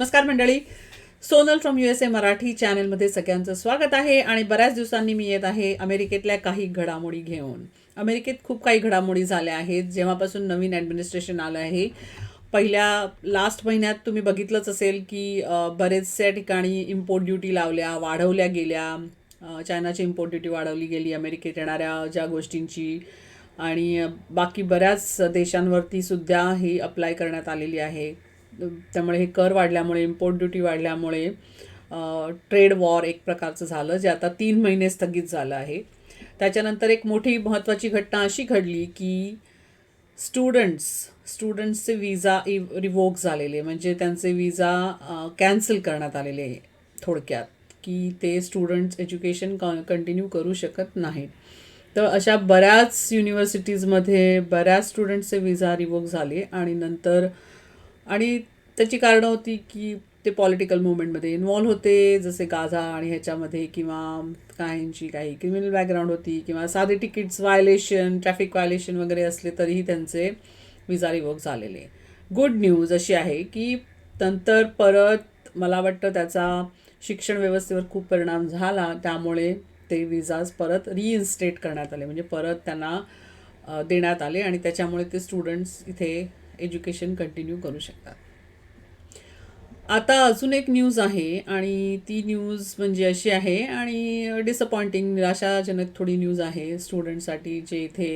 नमस्कार मंडळी. Sonal from U S A Marathi चॅनलमध्ये सगळ्यांचं स्वागत आहे आणि बऱ्याच दिवसांनी मी येत आहे अमेरिकेतल्या काही घडामोडी घेऊन. अमेरिकेत खूप काही घडामोडी झाल्या आहेत. जेव्हापासून नवीन ॲडमिनिस्ट्रेशन आलं आहे पहिल्या लास्ट महिन्यात तुम्ही बघितलंच असेल की बरेचशा ठिकाणी इम्पोर्ट ड्युटी लावल्या वाढवल्या गेल्या. चायनाची इम्पोर्ट ड्युटी वाढवली गेली अमेरिकेत येणाऱ्या ज्या गोष्टींची. आणि बाकी बऱ्याच देशांवरती सुद्धा ही अप्लाय करण्यात आलेली आहे. त्यामुळे हे कर वाढल्यामुळे इम्पोर्ट ड्युटी वाढल्यामुळे ट्रेड वॉर एक प्रकारचं झालं जे आता तीन महिने स्थगित झालं आहे. त्याच्यानंतर एक मोठी महत्त्वाची घटना अशी घडली की स्टुडंट्स स्टुडंट्सचे विजा रिवोक झालेले म्हणजे त्यांचे विजा कॅन्सल करण्यात आलेले आहे थोडक्यात की ते स्टुडंट्स एज्युकेशन कंटिन्यू करू शकत नाहीत. तर अशा बऱ्याच युनिव्हर्सिटीजमध्ये बऱ्याच स्टुडंट्सचे विजा रिवोक झाले आणि नंतर आणि त्याची कारणं होती की ते पॉलिटिकल मुवमेंटमध्ये इन्वॉल्व होते जसे गाझा आणि ह्याच्यामध्ये किंवा काहींची काही क्रिमिनल बॅकग्राऊंड होती किंवा साधे तिकीट्स व्हायलेशन ट्रॅफिक व्हायलेशन वगैरे असले तरीही त्यांचे विजा रिवोक झालेले. गुड न्यूज अशी आहे की नंतर परत मला वाटतं त्याचा शिक्षण व्यवस्थेवर खूप परिणाम झाला. त्यामुळे ते विजाज परत रिइन्स्टेट करण्यात आले. म्हणजे परत त्यांना देण्यात आले आणि त्याच्यामुळे ते स्टुडंट्स इथे एज्युकेशन कंटिन्यू करू शकतात आता अजून एक न्यूज आहे आणि ती न्यूज म्हणजे अशी आहे आणि डिसअपॉइंटिंग निराशाजनक थोडी न्यूज आहे. स्टुडंटसाठी जे इथे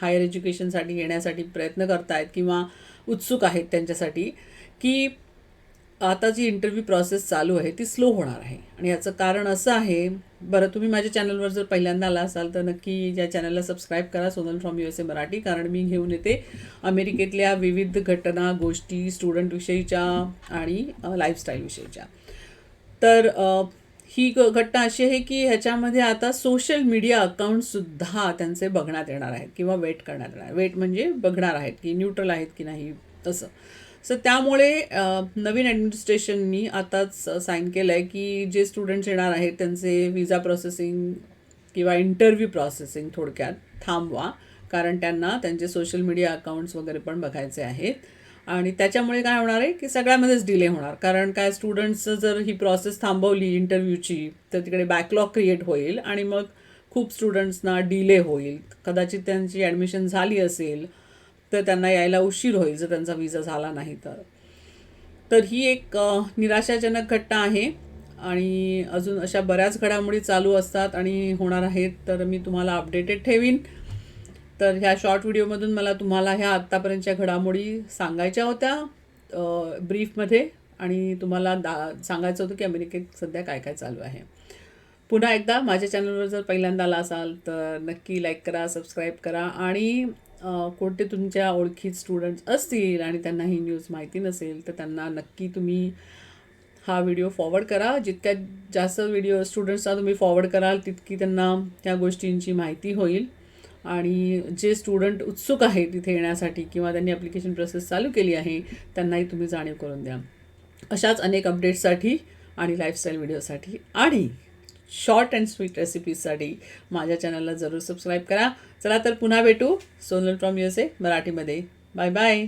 हायर एज्युकेशनसाठी येण्यासाठी प्रयत्न करतायत किंवा उत्सुक आहेत त्यांच्यासाठी की आता जी इंटरव्ह्यू प्रोसेस चालू आहे ती स्लो होणार आहे. आणि याचं कारण असं आहे बरं तुम्ही माझ्या चॅनलवर जर पहिल्यांदा आला असाल तर नक्की या चॅनलला सबस्क्राईब करा Sonal from U S A Marathi कारण मी घेऊन येते अमेरिकेतल्या विविध घटना गोष्टी स्टुडंटविषयीच्या आणि लाईफस्टाईलविषयीच्या तर ही ग- घटना अशी आहे की ह्याच्यामध्ये आता सोशल मीडिया अकाउंटसुद्धा त्यांचे बघण्यात येणार आहेत किंवा वेट करण्यात येणार वेट म्हणजे बघणार आहेत की न्यूट्रल आहेत की नाही तसं. सो त्यामुळे नवीन ॲडमिनिस्ट्रेशननी आताच साईन केलं आहे की जे स्टुडंट्स येणार आहेत त्यांचे विजा प्रोसेसिंग किंवा इंटरव्ह्यू प्रोसेसिंग थोडक्यात थांबवा. कारण त्यांना त्यांचे सोशल मीडिया अकाउंट्स वगैरे पण बघायचे आहेत. आणि त्याच्यामुळे काय होणार आहे की सगळ्यामध्येच डिले होणार. कारण काय स्टुडंट्सचं जर ही प्रोसेस थांबवली इंटरव्ह्यूची तर तिकडे बॅकलॉग क्रिएट होईल आणि मग खूप स्टुडंट्सना डिले होईल. कदाचित त्यांची ॲडमिशन झाली असेल तर त्यांना यायला उशीर होईल जर त्यांचा विजा झाला नाही तर. तर ही एक निराशाजनक घटना आहे आणि अजून अशा बऱ्याच घडामोडी चालू असतात आणि होणार आहेत तर मी तुम्हाला अपडेटेड ठेवीन. तर ह्या शॉर्ट व्हिडिओमधून मला तुम्हाला ह्या आत्तापर्यंतच्या घडामोडी सांगायच्या होत्या ब्रीफमध्ये आणि तुम्हाला दा सांगायचं होतं की अमेरिकेत सध्या काय काय चालू आहे. पुन्हा एकदा माझ्या चॅनलवर जर पहिल्यांदा आला असाल तर नक्की लाईक करा सबस्क्राईब करा आणि कोणते तुमच्या ओळखीत स्टुडंट्स असतील आणि त्यांना ही न्यूज माहिती नसेल तर त्यांना नक्की तुम्ही हा व्हिडिओ फॉरवर्ड करा. जितक्या जास्त व्हिडिओ स्टुडंट्सला तुम्ही फॉरवर्ड कराल तितकी त्यांना त्या गोष्टींची माहिती होईल. आणि जे स्टुडंट उत्सुक आहेत तिथे येण्यासाठी किंवा त्यांनी ॲप्लिकेशन प्रोसेस चालू केली आहे त्यांनाही तुम्ही जाणीव करून द्या. अशाच अनेक अपडेट्ससाठी आणि लाईफस्टाईल व्हिडिओसाठी आणि शॉर्ट अँड स्वीट रेसिपीजसाठी माझ्या चॅनलला जरूर सबस्क्राईब करा. चला तर पुन्हा भेटू. सोनल फ्रॉम यू ए मराठीमध्ये. Bye bye